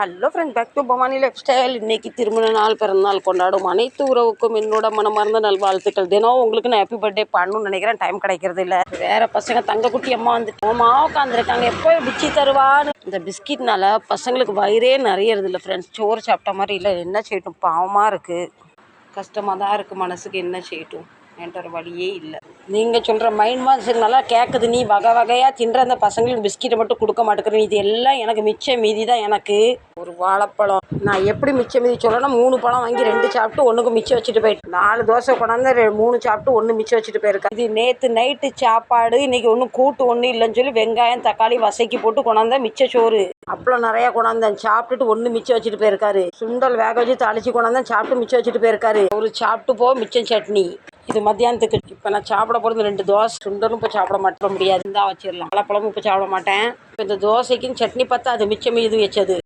Hello friend back to Bhavani lifestyle இன்னைக்கு திருமண நாள் பிறந்தநாள் கொண்டாடும் அனைத்து உறவுக்கும் என்னோட மனமார்ந்த நல்வாழ்த்துக்கள். தினம் உங்களுக்கு நான் ஹாப்பி பர்த்டே பண்ணணும்னு நினைக்கிறேன். டைம் கிடைக்கிறது இல்லை. வேற பசங்க தங்கக்குட்டி அம்மா வந்து அம்மா உட்காந்துருக்காங்க எப்போ பிச்சி தருவான்னு. இந்த பிஸ்கட்னால பசங்களுக்கு வயிறே நிறையறது இல்லை ஃப்ரெண்ட்ஸ் சோறு சாப்பிட்ட மாதிரி இல்லை. என்ன செய்யட்டும்? பாவமாக இருக்குது கஷ்டமாக தான் இருக்குது மனசுக்கு. என்ன செய்யட்டும்? என்கிட்ட ஒரு வழியே இல்லை. நீங்கள் சொல்கிற மைண்ட் வாஷ் நல்லா கேட்குது நீ வகை வகையாக தின்ற அந்த பசங்களுக்கு பிஸ்கெட்டை மட்டும் கொடுக்க மாட்டேங்கிற இது எல்லாம் எனக்கு மிச்ச மீதி தான் எனக்கு. ஒரு வாழைப்பழம். நான் எப்படி மிச்ச மீதி சொல்லணும் மூணு பழம் வாங்கி ரெண்டு சாப்பிட்டு ஒன்றுக்கு மிச்சம் வச்சுட்டு போயிட்டு நாலு தோசை கொண்டாந்து மூணு சாப்பிட்டு ஒன்று மிச்சம் வச்சுட்டு போயிருக்கேன். இது நேற்று நைட்டு சாப்பாடு இன்றைக்கி ஒன்றும் கூட்டு ஒன்றும் இல்லைன்னு சொல்லி வெங்காயம் தக்காளி வசக்கி போட்டு கொண்டாந்தா மிச்ச சோறு. அப்பளம் நிறையா கொண்டாந்தேன். சாப்பிட்டுட்டு ஒன்று மிச்சம் வச்சுட்டு போயிருக்காரு. சுண்டல் வேக வச்சு தாளிச்சு கொண்டாந்தேன். சாப்பிட்டு மிச்சம் வச்சுட்டு போயிருக்காரு. ஒரு சாப்பிட்டு போ மிச்சம் சட்னி. இது மத்தியானத்துக்கு இப்போ நான் சாப்பிட போகிறது ரெண்டு தோசை சுண்டலும் இப்போ சாப்பிட மாட்டோம் முடியாது. இருந்தால் வச்சிடலாம் பழப்பழமும் இப்போ சாப்பிட மாட்டேன். இப்போ இந்த தோசைக்கும் சட்னி பார்த்தா அது மிச்சம் இது வச்சது.